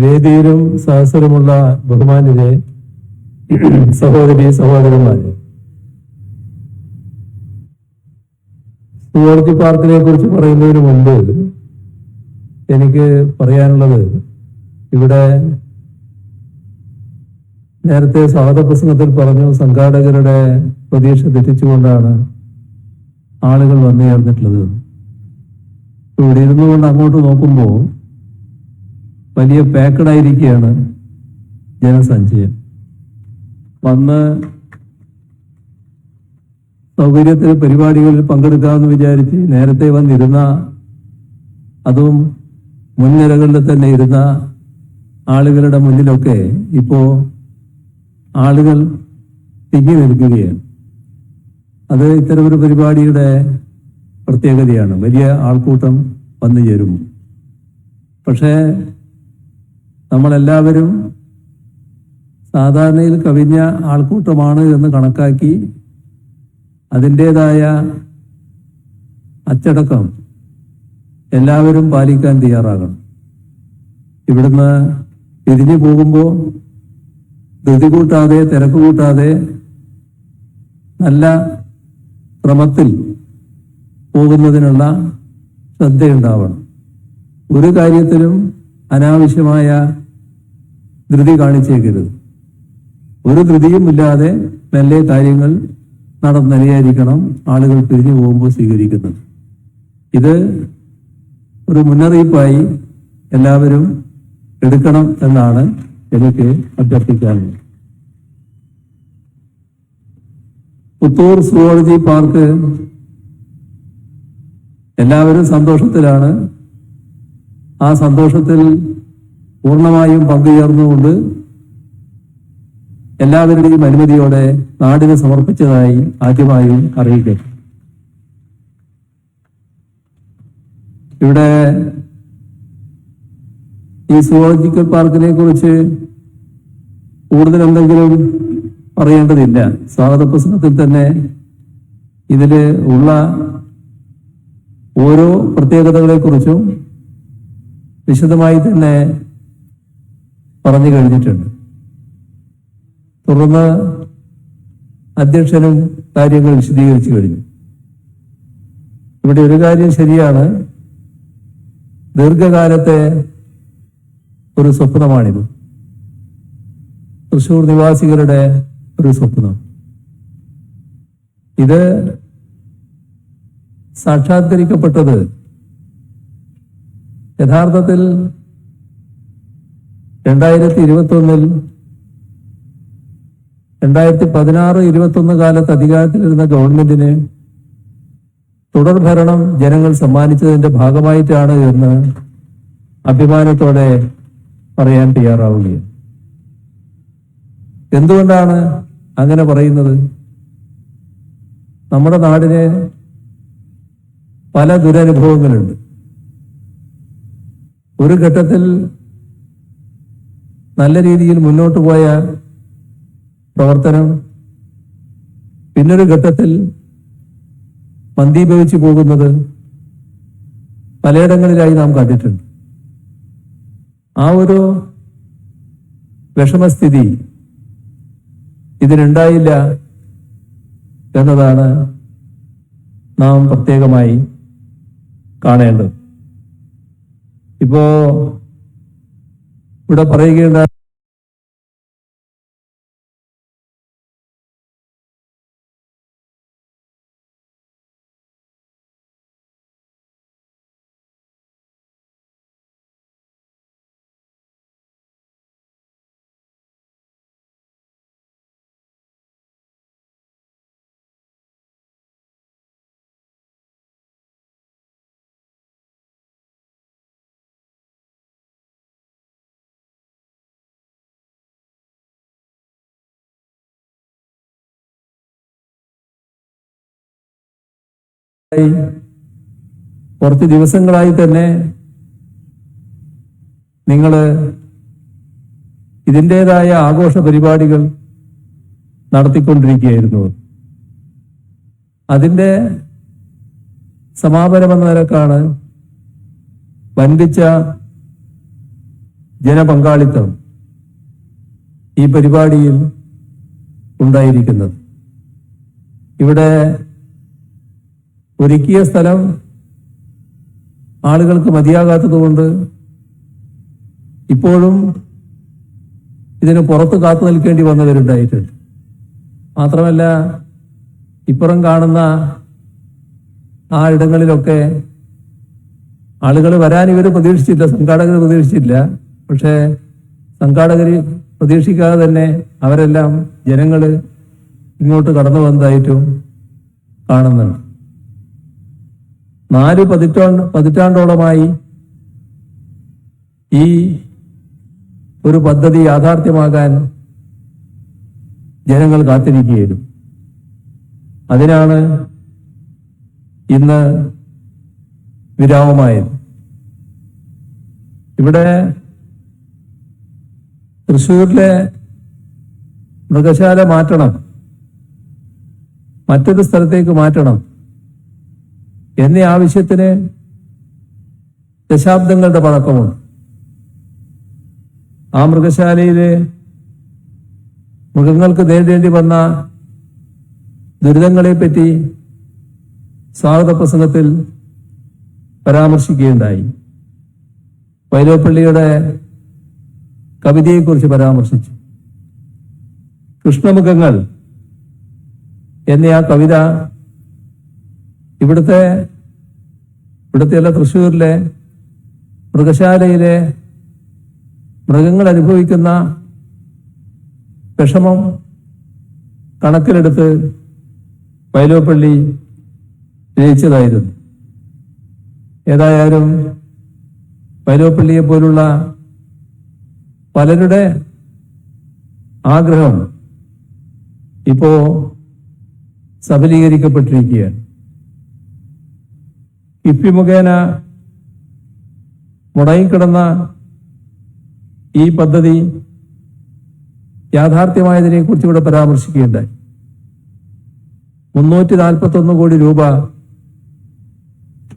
വേദിയിലും സഹസ്രമുള്ള ബഹുമാനിലെ സഹോദരി സഹോദരന്മാരെ. സുവർജി പാർക്കിനെ കുറിച്ച് പറയുന്നതിന് മുമ്പ് എനിക്ക് പറയാനുള്ളത് ഇവിടെ നേരത്തെ സ്വാഗത പ്രസംഗത്തിൽ പറഞ്ഞു സംഘാടകരുടെ പ്രതീക്ഷ തെറ്റിച്ചുകൊണ്ടാണ് ആളുകൾ വന്നു ചേർന്നിട്ടുള്ളത്. ഇവിടെ ഇരുന്നുകൊണ്ട് അങ്ങോട്ട് നോക്കുമ്പോൾ വലിയ പാക്കഡായിരിക്കുകയാണ് ജനസഞ്ചയം. വന്ന് സൗകര്യത്തിൽ പരിപാടികളിൽ പങ്കെടുക്കാമെന്ന് വിചാരിച്ച് നേരത്തെ വന്നിരുന്ന അതും മുൻനിരകളിൽ തന്നെ ഇരുന്ന ആളുകളുടെ മുന്നിലൊക്കെ ഇപ്പോ ആളുകൾ തിങ്ങി നിൽക്കുകയാണ്. അത് ഇത്തരമൊരു പരിപാടിയുടെ പ്രത്യേകതയാണ്. വലിയ ആൾക്കൂട്ടം വന്നു ചേരും പക്ഷേ നമ്മളെല്ലാവരും സാധാരണയിൽ കവിഞ്ഞ ആൾക്കൂട്ടമാണ് എന്ന് കണക്കാക്കി അതിന്റേതായ അച്ചടക്കം എല്ലാവരും പാലിക്കാൻ തയ്യാറാകണം. ഇവിടുന്ന് പിരിഞ്ഞു പോകുമ്പോൾ ധൃതി കൂട്ടാതെ തിരക്ക് കൂട്ടാതെ നല്ല ക്രമത്തിൽ പോകുന്നതിനുള്ള ശ്രദ്ധയുണ്ടാവണം. ഒരു കാര്യത്തിലും അനാവശ്യമായ ധൃതി കാണിച്ചേക്കരുത്. ഒരു ധൃതിയും ഇല്ലാതെ മെല്ലെ കാര്യങ്ങൾ നടന്നറിയായിരിക്കണം ആളുകൾ പിരിഞ്ഞു പോകുമ്പോൾ സ്വീകരിക്കുന്നത്. ഇത് ഒരു മുന്നറിയിപ്പായി എല്ലാവരും എടുക്കണം എന്നാണ് എനിക്ക് അഭ്യർത്ഥിക്കാനുള്ളത്. പുത്തൂർ സുവോളജി പാർക്ക് എല്ലാവരും സന്തോഷത്തിലാണ്. ആ സന്തോഷത്തിൽ പൂർണമായും പങ്കുചേർന്നുകൊണ്ട് എല്ലാവരുടെയും അനുമതിയോടെ നാടിന് സമർപ്പിച്ചതായി ആദ്യമായും അറിയിക്കും ഇവിടെ ഈ സുവോളജിക്കൽ പാർക്കിനെ കുറിച്ച് കൂടുതൽ എന്തെങ്കിലും പറയേണ്ടതില്ല. സ്വാഗത പ്രസംഗത്തിൽ തന്നെ ഇതിൽ ഉള്ള ഓരോ പ്രത്യേകതകളെ കുറിച്ചും വിശദമായി തന്നെ പറഞ്ഞു കഴിഞ്ഞിട്ടുണ്ട്. തുടർന്ന് അധ്യക്ഷനും കാര്യങ്ങൾ വിശദീകരിച്ചു കഴിഞ്ഞു. ഇവിടെ ഒരു കാര്യം ശരിയാണ്. ദീർഘകാലത്തെ ഒരു സ്വപ്നമാണിത്. തൃശൂർ നിവാസികളുടെ ഒരു സ്വപ്നം. ഇത് സാക്ഷാത്കരിക്കപ്പെട്ടത് യഥാർത്ഥത്തിൽ രണ്ടായിരത്തി ഇരുപത്തി ഒന്നിൽ രണ്ടായിരത്തി പതിനാറ് ഇരുപത്തി ഒന്ന് കാലത്ത് അധികാരത്തിലിരുന്ന ഗവൺമെന്റിന് തുടർഭരണം ജനങ്ങൾ സമ്മാനിച്ചതിന്റെ ഭാഗമായിട്ടാണ് എന്ന് അഭിമാനത്തോടെ പറയാൻ തയ്യാറാവുകയാണ്. എന്തുകൊണ്ടാണ് അങ്ങനെ പറയുന്നത്? നമ്മുടെ നാടിന് പല ദുരനുഭവങ്ങളുണ്ട്. ഒരു ഘട്ടത്തിൽ നല്ല രീതിയിൽ മുന്നോട്ട് പോയ പ്രവർത്തനം പിന്നൊരു ഘട്ടത്തിൽ മന്ദീഭവിച്ചു പോകുന്നത് പലയിടങ്ങളിലായി നാം കണ്ടിട്ടുണ്ട്. ആ ഒരു വിഷമസ്ഥിതി ഇതിനുണ്ടായില്ല എന്നതാണ് നാം പ്രത്യേകമായി കാണേണ്ടത്. ഇപ്പോ ഇവിടെ പറയുകയുണ്ട കുറച്ച് ദിവസങ്ങളായി തന്നെ നിങ്ങൾ ഇതിന്റെതായ ആഘോഷ പരിപാടികൾ നടത്തിക്കൊണ്ടിരിക്കുകയായിരുന്നു. അതിന്റെ സമാപനമെന്ന നിലക്കാണ് വൻപിച്ച ജനപങ്കാളിത്തം ഈ പരിപാടിയിൽ ഉണ്ടായിരിക്കുന്നത്. ഇവിടെ ഒരുക്കിയ സ്ഥലം ആളുകൾക്ക് മതിയാകാത്തതുകൊണ്ട് ഇപ്പോഴും ഇതിന് പുറത്ത് കാത്തു നിൽക്കേണ്ടി വന്നവരുണ്ടായിട്ടുണ്ട്. മാത്രമല്ല ഇപ്പുറം കാണുന്ന ആ ഇടങ്ങളിലൊക്കെ ആളുകൾ വരാൻ ഇവർ പ്രതീക്ഷിച്ചില്ല സംഘാടകർ പ്രതീക്ഷിച്ചില്ല. പക്ഷേ സംഘാടകർ പ്രതീക്ഷിക്കാതെ തന്നെ അവരെല്ലാം ജനങ്ങൾ ഇങ്ങോട്ട് കടന്നു വന്നതായിട്ടും കാണുന്നുണ്ട്. നാല് പതിറ്റാണ്ട് പതിറ്റാണ്ടോളമായി ഈ ഒരു പദ്ധതി യാഥാർത്ഥ്യമാകാൻ ജനങ്ങൾ കാത്തിരിക്കുകയായിരുന്നു. അതിനാണ് ഇന്ന് വിരാമമായത്. ഇവിടെ തൃശ്ശൂരിലെ മൃഗശാല മാറ്റണം. മറ്റൊരു സ്ഥലത്തേക്ക് മാറ്റണം. എന്നീ ആവശ്യത്തിന് ദശാബ്ദങ്ങളുടെ പഴക്കമുണ്ട് ആ മൃഗശാലയിൽ മൃഗങ്ങൾക്ക് നേരിടേണ്ടി വന്ന ദുരിതങ്ങളെപ്പറ്റി സ്വാഗത പ്രസംഗത്തിൽ പരാമർശിക്കുകയുണ്ടായി. വൈലോപ്പള്ളിയുടെ കവിതയെക്കുറിച്ച് പരാമർശിച്ചു. കൃഷ്ണമുഖങ്ങൾ എന്നീ ആ കവിത ഇവിടുത്തെ ഇവിടുത്തെ അല്ല തൃശ്ശൂരിലെ മൃഗശാലയിലെ മൃഗങ്ങൾ അനുഭവിക്കുന്ന വിഷമം കണക്കിലെടുത്ത് വൈലോപ്പള്ളി രചിച്ചതായിരുന്നു. ഏതായാലും വൈലോപ്പള്ളിയെ പോലുള്ള പലരുടെ ആഗ്രഹം ഇപ്പോ സബലീകരിക്കപ്പെട്ടിരിക്കുകയാണ്. കിഫ്ബി മുഖേന മുടങ്ങിക്കിടന്ന ഈ പദ്ധതി യാഥാർത്ഥ്യമായതിനെ കുറിച്ച് ഇവിടെ പരാമർശിക്കുകയുണ്ടായി. മുന്നൂറ്റി നാൽപ്പത്തി ഒന്ന് കോടി രൂപ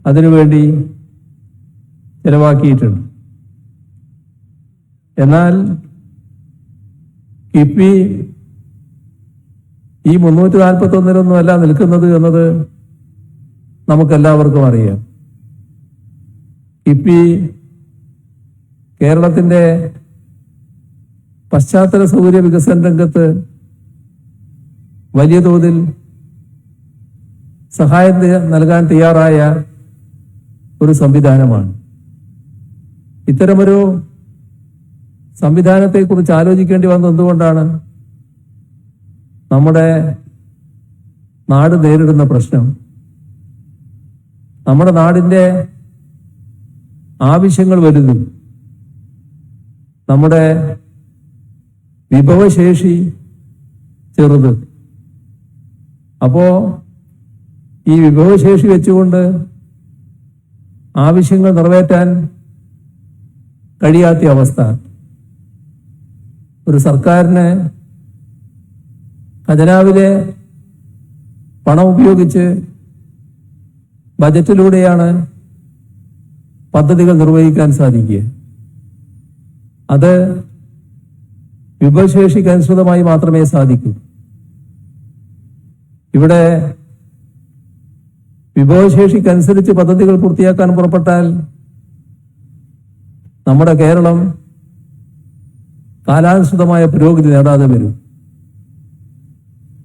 അതിനുവേണ്ടി ചെലവാക്കിയിട്ടുണ്ട്. എന്നാൽ കിഫ്ബി ഈ മുന്നൂറ്റി നാൽപ്പത്തി ഒന്നിലൊന്നുമല്ല നിൽക്കുന്നത് എന്നത് നമുക്കെല്ലാവർക്കും അറിയാം. ഇപ്പി കേരളത്തിന്റെ പശ്ചാത്തല സൗകര്യ വികസന രംഗത്ത് വലിയ തോതിൽ സഹായം നൽകാൻ തയ്യാറായ ഒരു സംവിധാനമാണ്. ഇത്തരമൊരു സംവിധാനത്തെക്കുറിച്ച് ആലോചിക്കേണ്ടി വന്നത് എന്തുകൊണ്ടാണ് നമ്മുടെ നാട് നേരിടുന്ന പ്രശ്നം? നമ്മുടെ നാടിന്റെ ആവശ്യങ്ങൾ വരുന്നു. നമ്മുടെ വിഭവശേഷി ചെറുത്. അപ്പോ ഈ വിഭവശേഷി വെച്ചുകൊണ്ട് ആവശ്യങ്ങൾ നിറവേറ്റാൻ കഴിയാത്ത അവസ്ഥ. ഒരു സർക്കാരിന് ഖജനാവിലെ പണം ഉപയോഗിച്ച് ബജറ്റിലൂടെയാണ് പദ്ധതികൾ നിർവഹിക്കാൻ സാധിക്കുക. അത് വിഭവശേഷിക്ക് അനുസൃതമായി മാത്രമേ സാധിക്കൂ. ഇവിടെ വിഭവശേഷിക്കനുസരിച്ച് പദ്ധതികൾ പൂർത്തിയാക്കാൻ പുറപ്പെട്ടാൽ നമ്മുടെ കേരളം കാലാനുസൃതമായ പുരോഗതി നേടാതെ വരും.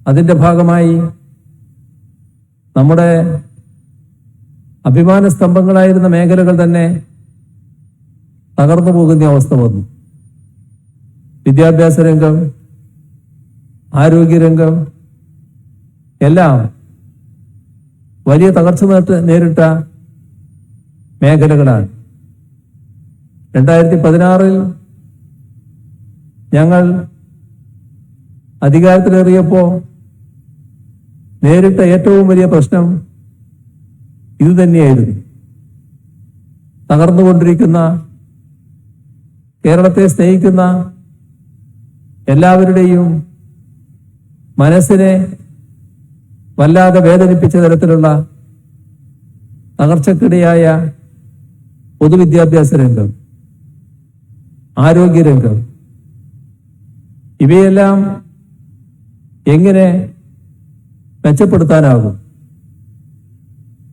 അതിന്റെ ഭാഗമായി നമ്മുടെ അഭിമാന സ്തംഭങ്ങളായിരുന്ന മേഖലകൾ തന്നെ തകർന്നു പോകുന്ന അവസ്ഥ വന്നു. വിദ്യാഭ്യാസ രംഗം ആരോഗ്യരംഗം എല്ലാം വലിയ തകർച്ച നേരിട്ട മേഖലകളാണ്. രണ്ടായിരത്തി പതിനാറിൽ ഞങ്ങൾ അധികാരത്തിലേറിയപ്പോ നേരിട്ട ഏറ്റവും വലിയ പ്രശ്നം ഇത് തന്നെയായിരുന്നു. തകർന്നുകൊണ്ടിരിക്കുന്ന കേരളത്തെ സ്നേഹിക്കുന്ന എല്ലാവരുടെയും മനസ്സിനെ വല്ലാതെ വേദനിപ്പിച്ച തരത്തിലുള്ള തകർച്ചക്കിടയായ പൊതുവിദ്യാഭ്യാസ രംഗം ആരോഗ്യരംഗം ഇവയെല്ലാം എങ്ങനെ മെച്ചപ്പെടുത്താനാകും?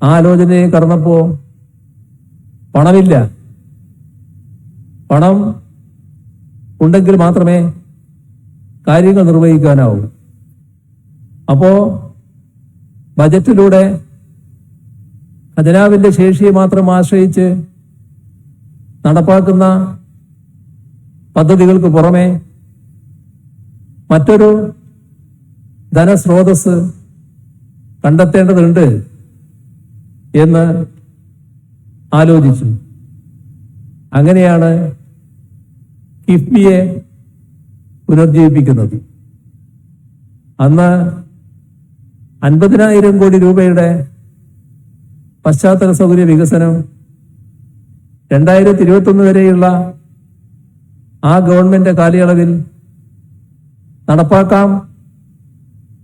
ആലോചനയെ കടന്നപ്പോ പണമില്ല. പണം ഉണ്ടെങ്കിൽ മാത്രമേ കാര്യങ്ങൾ നിർവഹിക്കാനാവൂ. അപ്പോ ബജറ്റിലൂടെ ഖജനാവിന്റെ ശേഷിയെ മാത്രം ആശ്രയിച്ച് നടപ്പാക്കുന്ന പദ്ധതികൾക്ക് പുറമെ മറ്റൊരു ധനസ്രോതസ് കണ്ടെത്തേണ്ടതുണ്ട്. എന്ന് ആലോചിച്ചു. അങ്ങനെയാണ് കിഫ്ബിയെ പുനർജീവിപ്പിക്കുന്നത്. അന്ന് അൻപതിനായിരം കോടി രൂപയുടെ പശ്ചാത്തല സൗകര്യ വികസനം രണ്ടായിരത്തി ഇരുപത്തൊന്ന് വരെയുള്ള ആ ഗവൺമെന്റ് കാലയളവിൽ നടപ്പാക്കാം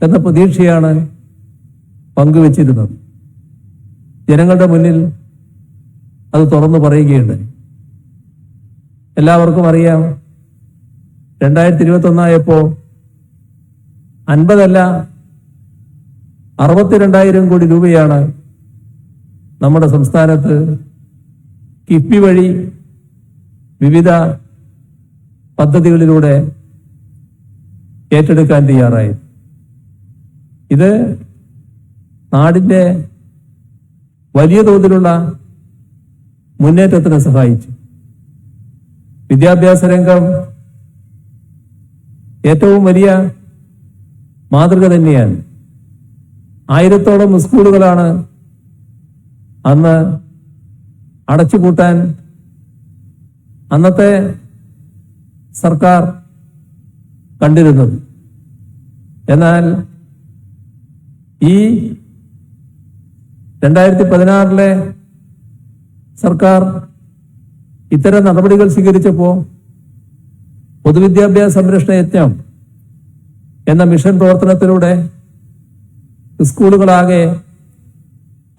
എന്ന പ്രതീക്ഷയാണ് പങ്കുവച്ചിരുന്നത്. ജനങ്ങളുടെ മുന്നിൽ അത് തുറന്നു പറയുകയുണ്ടായി. എല്ലാവർക്കും അറിയാം രണ്ടായിരത്തി ഇരുപത്തി ഒന്നായപ്പോ അൻപതല്ല അറുപത്തിരണ്ടായിരം കോടി രൂപയാണ് നമ്മുടെ സംസ്ഥാനത്ത് കിഫ്ബി വഴി വിവിധ പദ്ധതികളിലൂടെ ഏറ്റെടുക്കാൻ തയ്യാറായി. ഇത് നാടിന്റെ വലിയ തോതിലുള്ള മുന്നേറ്റത്തിന് സഹായിച്ചു. വിദ്യാഭ്യാസ രംഗം ഏറ്റവും വലിയ മാതൃക തന്നെയാണ്. ആയിരത്തോളം സ്കൂളുകളാണ് അന്ന് അടച്ചുപൂട്ടാൻ അന്നത്തെ സർക്കാർ കണ്ടിരുന്നത്. എന്നാൽ ഈ രണ്ടായിരത്തി പതിനാറിലെ സർക്കാർ ഇത്തരം നടപടികൾ സ്വീകരിച്ചപ്പോൾ പൊതുവിദ്യാഭ്യാസ സംരക്ഷണ യജ്ഞം എന്ന മിഷൻ പ്രവർത്തനത്തിലൂടെ സ്കൂളുകളാകെ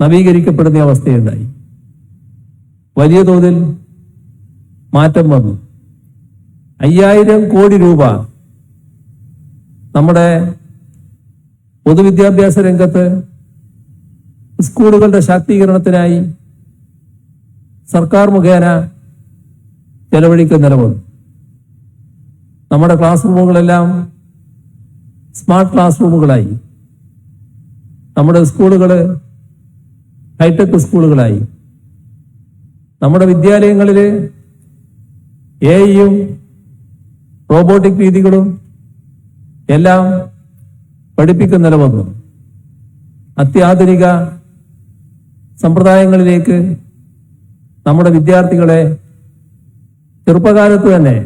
നവീകരിക്കപ്പെടുന്ന അവസ്ഥയുണ്ടായി. വലിയ തോതിൽ മാറ്റം വന്നു. അയ്യായിരം കോടി രൂപ നമ്മുടെ പൊതുവിദ്യാഭ്യാസ രംഗത്ത് സ്കൂളുകളുടെ ശാക്തീകരണത്തിനായി സർക്കാർ മുഖേന ചെലവഴിക്കുന്ന നിലവന്നു നമ്മുടെ ക്ലാസ് റൂമുകളെല്ലാം സ്മാർട്ട് ക്ലാസ് റൂമുകളായി. നമ്മുടെ സ്കൂളുകൾ ഹൈടെക് സ്കൂളുകളായി. നമ്മുടെ വിദ്യാലയങ്ങളിൽ എയും റോബോട്ടിക് രീതികളും എല്ലാം പഠിപ്പിക്കുന്ന നില വന്നു അത്യാധുനിക സമ്പ്രദായങ്ങളിലേക്ക് നമ്മുടെ വിദ്യാർത്ഥികളെ ചെറുപ്പകാലത്ത് തന്നെ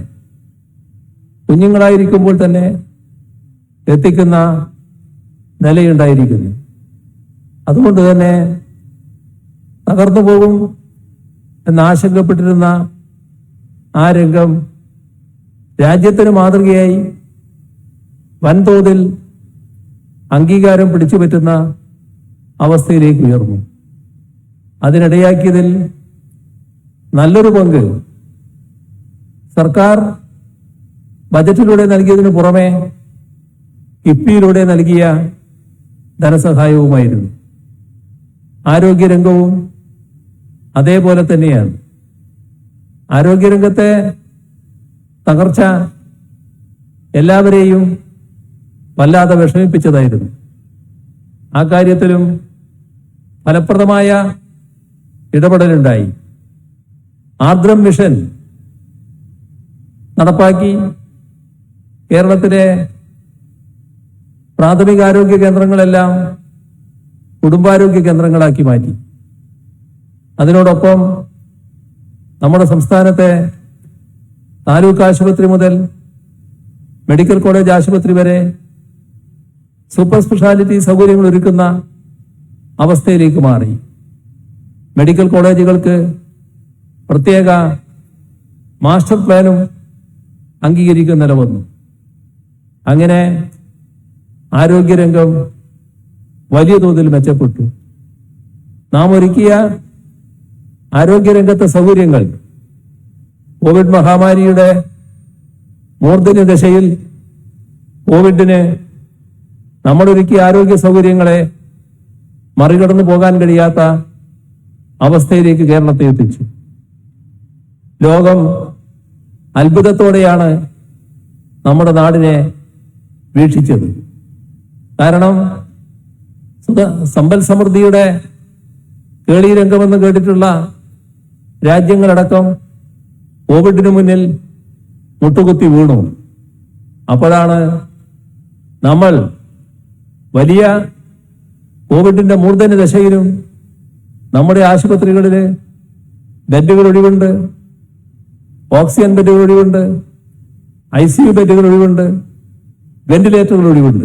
കുഞ്ഞുങ്ങളായിരിക്കുമ്പോൾ തന്നെ എത്തിക്കുന്ന നിലയുണ്ടായിരിക്കുന്നു. അതുകൊണ്ട് തന്നെ തകർന്നു പോകും എന്ന് ആശങ്കപ്പെട്ടിരുന്ന ആ രംഗം രാജ്യത്തിന് മാതൃകയായി വൻതോതിൽ അംഗീകാരം പിടിച്ചു പറ്റുന്ന അവസ്ഥയിലേക്ക് ഉയർന്നു. അതിനിടയാക്കിയതിൽ നല്ലൊരു പങ്ക് സർക്കാർ ബജറ്റിലൂടെ നൽകിയതിനു പുറമെ കിഫ്ബിയിലൂടെ നൽകിയ ധനസഹായവുമായിരുന്നു. ആരോഗ്യരംഗവും അതേപോലെ തന്നെയാണ്. ആരോഗ്യരംഗത്തെ തകർച്ച എല്ലാവരെയും വല്ലാതെ വിഷമിപ്പിച്ചതായിരുന്നു. ആ കാര്യത്തിലും ഫലപ്രദമായ ഇടപെടലുണ്ടായി. ആർദ്രം മിഷൻ നടപ്പാക്കി. കേരളത്തിലെ പ്രാഥമികാരോഗ്യ കേന്ദ്രങ്ങളെല്ലാം കുടുംബാരോഗ്യ കേന്ദ്രങ്ങളാക്കി മാറ്റി. അതിനോടൊപ്പം നമ്മുടെ സംസ്ഥാനത്തെ താലൂക്ക് ആശുപത്രി മുതൽ മെഡിക്കൽ കോളേജ് ആശുപത്രി വരെ സൂപ്പർ സ്പെഷ്യാലിറ്റി സൗകര്യങ്ങൾ ഒരുക്കുന്ന അവസ്ഥയിലേക്ക് മാറി. മെഡിക്കൽ കോളേജുകൾക്ക് പ്രത്യേക മാസ്റ്റർ പ്ലാനും അംഗീകരിക്കുന്ന നില വന്നു അങ്ങനെ ആരോഗ്യരംഗം വലിയ തോതിൽ മെച്ചപ്പെട്ടു. നാം ഒരുക്കിയ ആരോഗ്യരംഗത്തെ സൗകര്യങ്ങൾ കോവിഡ് മഹാമാരിയുടെ മൂർധന്യ ദശയിൽ കോവിഡിന് നമ്മളൊരുക്കിയ ആരോഗ്യ സൗകര്യങ്ങളെ മറികടന്നു പോകാൻ കഴിയാത്ത അവസ്ഥയിലേക്ക് കേരളത്തെ എത്തിച്ചു. ലോകം അത്ഭുതത്തോടെയാണ് നമ്മുടെ നാടിനെ വീക്ഷിച്ചത്. കാരണം സമ്പൽ സമൃദ്ധിയുടെ കേളീരംഗമെന്ന് കേട്ടിട്ടുള്ള രാജ്യങ്ങളടക്കം കോവിഡിന് മുന്നിൽ മുട്ടുകുത്തി വീണു. അപ്പോഴാണ് നമ്മൾ വലിയ കോവിഡിന്റെ മൂർധന്യ ദശയിലും നമ്മുടെ ആശുപത്രികളിൽ ബെഡുകൾ ഒഴിവുണ്ട് ഓക്സിജൻ ബെഡുകൾ ഒഴിവുണ്ട് ഐ സി യു ബെഡുകൾ ഒഴിവുണ്ട് വെന്റിലേറ്ററുകൾ ഒഴിവുണ്ട്.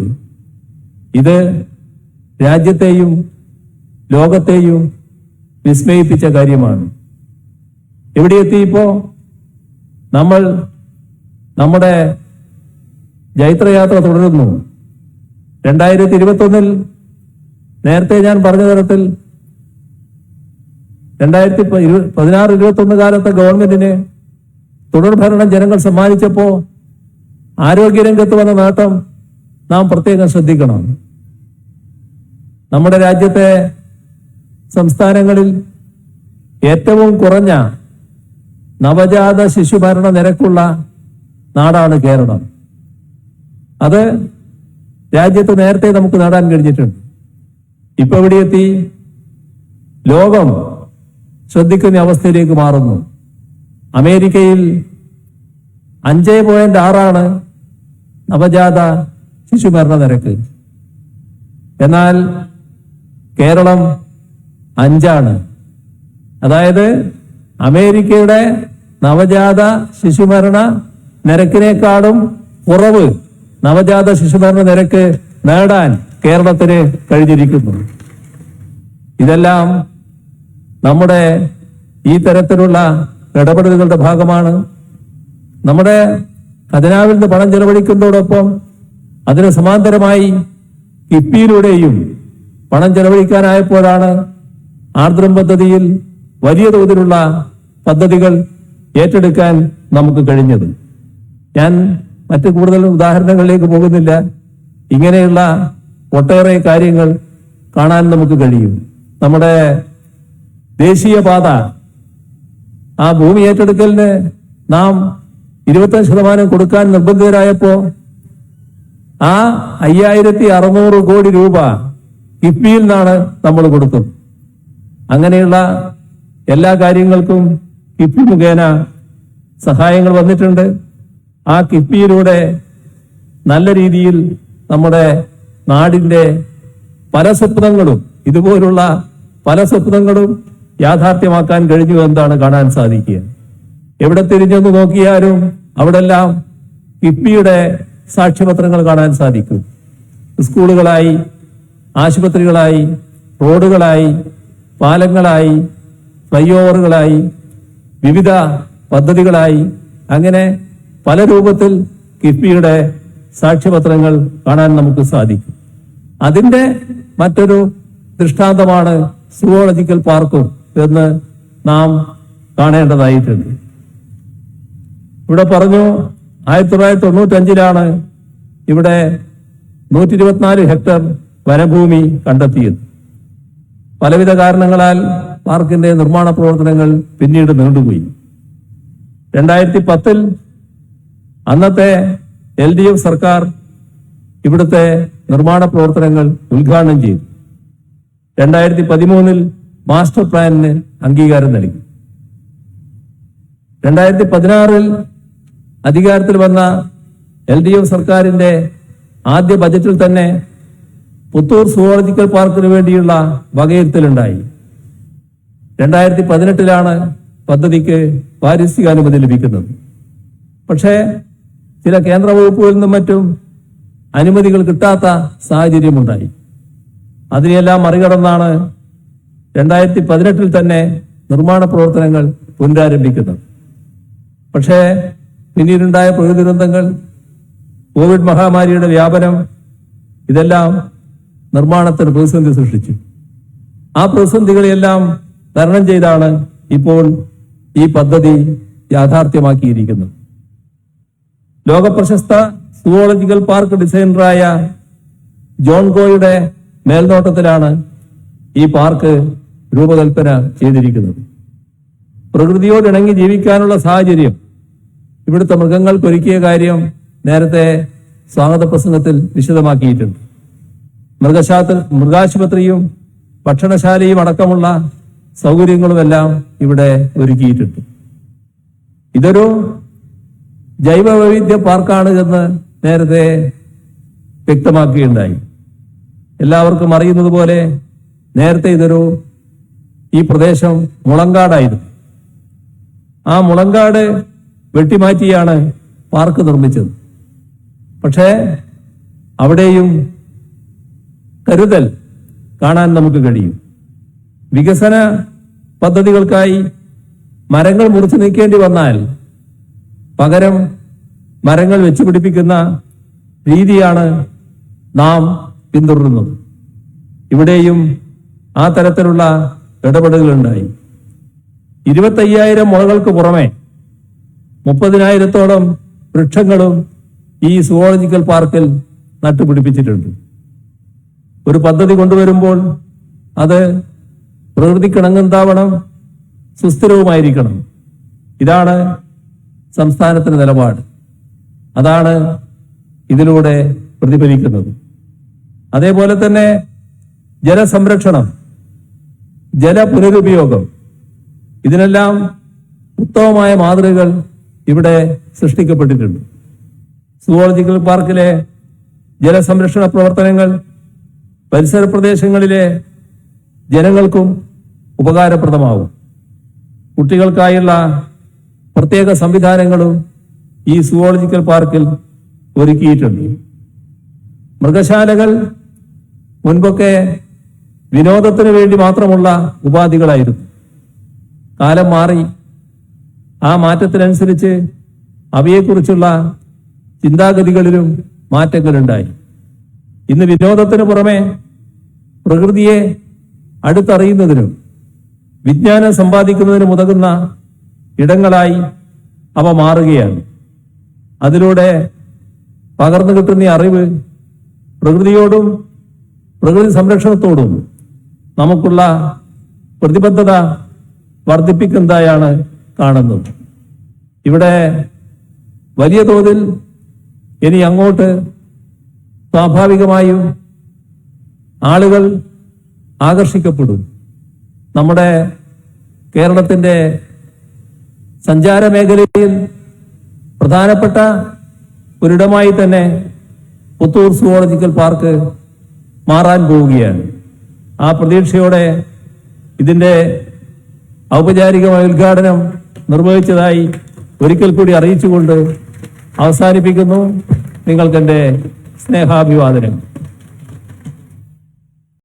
ഇത് രാജ്യത്തെയും ലോകത്തെയും വിസ്മയിപ്പിച്ച കാര്യമാണ്. എവിടെ എത്തി ഇപ്പോ? നമ്മൾ നമ്മുടെ ജൈത്രയാത്ര തുടരുന്നു. രണ്ടായിരത്തി ഇരുപത്തി ഒന്നിൽ നേരത്തെ ഞാൻ പറഞ്ഞ തരത്തിൽ രണ്ടായിരത്തി പതിനാറ് ഇരുപത്തി ഒന്ന് കാലത്തെ ഗവൺമെന്റിന് തുടർഭരണം ജനങ്ങൾ സമ്മാനിച്ചപ്പോ ആരോഗ്യരംഗത്ത് വന്ന നേട്ടം നാം പ്രത്യേകം ശ്രദ്ധിക്കണം. നമ്മുടെ രാജ്യത്തെ സംസ്ഥാനങ്ങളിൽ ഏറ്റവും കുറഞ്ഞ നവജാത ശിശുഭരണ നിരക്കുള്ള നാടാണ് കേരളം. അത് രാജ്യത്ത് നേരത്തെ നമുക്ക് നേടാൻ കഴിഞ്ഞിട്ടുണ്ട്. ഇപ്പൊ എവിടെ എത്തി ലോകം ശ്രദ്ധിക്കുന്ന അവസ്ഥയിലേക്ക് മാറുന്നു. അമേരിക്കയിൽ അഞ്ച് പോയിന്റ് ആറാണ് നവജാത ശിശുമരണ നിരക്ക്. എന്നാൽ കേരളം അഞ്ചാണ്. അതായത് അമേരിക്കയുടെ നവജാത ശിശുമരണ നിരക്കിനേക്കാളും കുറവ് നവജാത ശിശുമരണ നിരക്ക് നേടാൻ കേരളത്തിന് കഴിഞ്ഞിരിക്കുന്നു. ഇതെല്ലാം നമ്മുടെ ഈ തരത്തിലുള്ള ഇടപെടലുകളുടെ ഭാഗമാണ്. നമ്മുടെ ഖജനാവിൽ നിന്ന് പണം ചെലവഴിക്കുന്നതോടൊപ്പം അതിന് സമാന്തരമായി കിഫ്ബിയിലൂടെയും പണം ചെലവഴിക്കാനായപ്പോഴാണ് ആർദ്രം പദ്ധതിയിൽ വലിയ തോതിലുള്ള പദ്ധതികൾ ഏറ്റെടുക്കാൻ നമുക്ക് കഴിഞ്ഞത്. ഞാൻ മറ്റു കൂടുതൽ ഉദാഹരണങ്ങളിലേക്ക് പോകുന്നില്ല. ഇങ്ങനെയുള്ള ഒട്ടേറെ കാര്യങ്ങൾ കാണാൻ നമുക്ക് കഴിയും. നമ്മുടെ ദേശീയപാത. ആ ഭൂമി ഏറ്റെടുക്കലിന് നാം ഇരുപത്തഞ്ച് ശതമാനം കൊടുക്കാൻ നിർബന്ധിതരായപ്പോ ആ അയ്യായിരത്തി അറുന്നൂറ് കോടി രൂപ കിഫ്ബിയിൽ നിന്നാണ് നമ്മൾ കൊടുത്തത്. അങ്ങനെയുള്ള എല്ലാ കാര്യങ്ങൾക്കും കിഫ്ബി മുഖേന സഹായങ്ങൾ വന്നിട്ടുണ്ട്. ആ കിഫ്ബിയിലൂടെ നല്ല രീതിയിൽ നമ്മുടെ നാടിന്റെ പല സ്വപ്നങ്ങളും ഇതുപോലുള്ള പല സ്വപ്നങ്ങളും യാഥാർത്ഥ്യമാക്കാൻ കഴിഞ്ഞു എന്താണ് കാണാൻ സാധിക്കുക? എവിടെ തിരിഞ്ഞെന്ന് നോക്കിയാലും അവിടെല്ലാം കിഫ്ബിയുടെ സാക്ഷ്യപത്രങ്ങൾ കാണാൻ സാധിക്കും. സ്കൂളുകളായി ആശുപത്രികളായി റോഡുകളായി പാലങ്ങളായി ഫ്ലൈ ഓവറുകളായി വിവിധ പദ്ധതികളായി അങ്ങനെ പല രൂപത്തിൽ കിഫ്ബിയുടെ സാക്ഷ്യപത്രങ്ങൾ കാണാൻ നമുക്ക് സാധിക്കും. അതിന്റെ മറ്റൊരു ദൃഷ്ടാന്തമാണ് സുവോളജിക്കൽ പാർക്കും. എന്ന് നാം കാണേണ്ടതായിട്ടുണ്ട്. ഇവിടെ പറഞ്ഞു ആയിരത്തി തൊള്ളായിരത്തി തൊണ്ണൂറ്റി അഞ്ചിലാണ് ഇവിടെ നൂറ്റി ഇരുപത്തിനാല് ഹെക്ടർ വനഭൂമി കണ്ടെത്തിയത്. പലവിധ കാരണങ്ങളാൽ പാർക്കിന്റെ നിർമ്മാണ പ്രവർത്തനങ്ങൾ പിന്നീട് നീണ്ടുപോയി. രണ്ടായിരത്തി പത്തിൽ അന്നത്തെ എൽ ഡി എഫ് സർക്കാർ ഇവിടുത്തെ നിർമ്മാണ പ്രവർത്തനങ്ങൾ ഉദ്ഘാടനം ചെയ്തു. രണ്ടായിരത്തി പതിമൂന്നിൽ മാസ്റ്റർ പ്ലാനിന് അംഗീകാരം നൽകി. രണ്ടായിരത്തി പതിനാറിൽ അധികാരത്തിൽ വന്ന എൽ ഡി എഫ് സർക്കാരിന്റെ ആദ്യ ബജറ്റിൽ തന്നെ പുത്തൂർ സുവോളജിക്കൽ പാർക്കിന് വേണ്ടിയുള്ള വകയിരുത്തലുണ്ടായി. രണ്ടായിരത്തി പതിനെട്ടിലാണ് പദ്ധതിക്ക് പാരിസ്ഥിതികാനുമതി ലഭിക്കുന്നത്. പക്ഷേ ചില കേന്ദ്ര വകുപ്പുകളിൽ നിന്നും മറ്റും അനുമതികൾ കിട്ടാത്ത സാഹചര്യമുണ്ടായി. അതിനെല്ലാം മറികടന്നാണ് രണ്ടായിരത്തി പതിനെട്ടിൽ തന്നെ നിർമ്മാണ പ്രവർത്തനങ്ങൾ പുനരാരംഭിക്കുന്നത് പക്ഷേ പിന്നീടുണ്ടായ പ്രകൃതി ദുരന്തങ്ങൾ കോവിഡ് മഹാമാരിയുടെ വ്യാപനം ഇതെല്ലാം നിർമ്മാണത്തിന് പ്രതിസന്ധി സൃഷ്ടിച്ചു. ആ പ്രതിസന്ധികളെല്ലാം തരണം ചെയ്താണ് ഇപ്പോൾ ഈ പദ്ധതി യാഥാർത്ഥ്യമാക്കിയിരിക്കുന്നത്. ലോകപ്രശസ്ത സുവോളജിക്കൽ പാർക്ക് ഡിസൈനറായ ജോൺ ഗോയുടെ മേൽനോട്ടത്തിലാണ് ഈ പാർക്ക് രൂപകൽപ്പന ചെയ്തിരിക്കുന്നത്. പ്രകൃതിയോടിണങ്ങി ജീവിക്കാനുള്ള സാഹചര്യം. ഇവിടുത്തെ മൃഗങ്ങൾക്ക് ഒരുക്കിയ കാര്യം നേരത്തെ സ്വാഗത പ്രസംഗത്തിൽ വിശദമാക്കിയിട്ടുണ്ട്. മൃഗശാസ്ത്ര മൃഗാശുപത്രിയും ഭക്ഷണശാലയും അടക്കമുള്ള സൗകര്യങ്ങളുമെല്ലാം ഇവിടെ ഒരുക്കിയിട്ടുണ്ട്. ഇതൊരു ജൈവ വൈവിധ്യ പാർക്കാണ് എന്ന് നേരത്തെ വ്യക്തമാക്കുകയുണ്ടായി. എല്ലാവർക്കും അറിയുന്നത് പോലെ നേരത്തെ ഇതൊരു ഈ പ്രദേശം മുളങ്കാടായിരുന്നു. ആ മുളങ്കാട് വെട്ടിമാറ്റിയാണ് പാർക്ക് നിർമ്മിച്ചത്. പക്ഷേ അവിടെയും കരുതൽ കാണാൻ നമുക്ക് കഴിയും. വികസന പദ്ധതികൾക്കായി മരങ്ങൾ മുറിച്ചു നീക്കേണ്ടി വന്നാൽ പകരം മരങ്ങൾ വെച്ചുപിടിപ്പിക്കുന്ന രീതിയാണ് നാം പിന്തുടരുന്നത്. ഇവിടെയും ആ തരത്തിലുള്ള ഇടപെടലുകളുണ്ടായി. ഇരുപത്തയ്യായിരം മുളകൾക്ക് പുറമെ മുപ്പതിനായിരത്തോളം വൃക്ഷങ്ങളും ഈ സുവോളജിക്കൽ പാർക്കിൽ നട്ടുപിടിപ്പിച്ചിട്ടുണ്ട്. ഒരു പദ്ധതി കൊണ്ടുവരുമ്പോൾ അത് പ്രകൃതിക്കിണങ്ങുന്നതാവണം സുസ്ഥിരവുമായിരിക്കണം. ഇതാണ് സംസ്ഥാനത്തിന്റെ നിലപാട്. അതാണ് ഇതിലൂടെ പ്രതിഫലിക്കുന്നത്. അതേപോലെ തന്നെ ജലസംരക്ഷണം. ജല പുനരുപയോഗം ഇതിനെല്ലാം ഉത്തമമായ മാതൃകകൾ ഇവിടെ സൃഷ്ടിക്കപ്പെട്ടിട്ടുണ്ട്. സുവോളജിക്കൽ പാർക്കിലെ ജലസംരക്ഷണ പ്രവർത്തനങ്ങൾ പരിസര പ്രദേശങ്ങളിലെ ജനങ്ങൾക്കും ഉപകാരപ്രദമാകും കുട്ടികൾക്കായുള്ള പ്രത്യേക സംവിധാനങ്ങളും ഈ സുവോളജിക്കൽ പാർക്കിൽ ഒരുക്കിയിട്ടുണ്ട്. മൃഗശാലകൾ മുൻപൊക്കെ വിനോദത്തിന് വേണ്ടി മാത്രമുള്ള ഉപാധികളായിരുന്നു. കാലം മാറി. ആ മാറ്റത്തിനനുസരിച്ച് അവയെക്കുറിച്ചുള്ള ചിന്താഗതികളിലും മാറ്റങ്ങളുണ്ടായി. ഇന്ന് വിനോദത്തിന് പുറമെ പ്രകൃതിയെ അടുത്തറിയുന്നതിനും വിജ്ഞാനം സമ്പാദിക്കുന്നതിനും ഉതകുന്ന ഇടങ്ങളായി അവ മാറുകയാണ്. അതിലൂടെ പകർന്നു കിട്ടുന്ന അറിവ് പ്രകൃതിയോടും പ്രകൃതി സംരക്ഷണത്തോടും നമുക്കുള്ള പ്രതിബദ്ധത വർദ്ധിപ്പിക്കുന്നതായാണ് കാണുന്നത്. ഇവിടെ വലിയ തോതിൽ ഇനി അങ്ങോട്ട് സ്വാഭാവികമായും ആളുകൾ ആകർഷിക്കപ്പെടും. നമ്മുടെ കേരളത്തിന്റെ സഞ്ചാര മേഖലയിൽ പ്രധാനപ്പെട്ട ഒരിടമായി തന്നെ പുത്തൂർ സുവോളജിക്കൽ പാർക്ക് മാറാൻ പോവുകയാണ്. ആ പ്രതീക്ഷയോടെ ഇതിന്റെ ഔപചാരികമായ ഉദ്ഘാടനം നിർവഹിച്ചതായി ഒരിക്കൽ കൂടി അറിയിച്ചുകൊണ്ട് അവസാനിപ്പിക്കുന്നു നിങ്ങൾക്കെന്റെ സ്നേഹാഭിവാദനം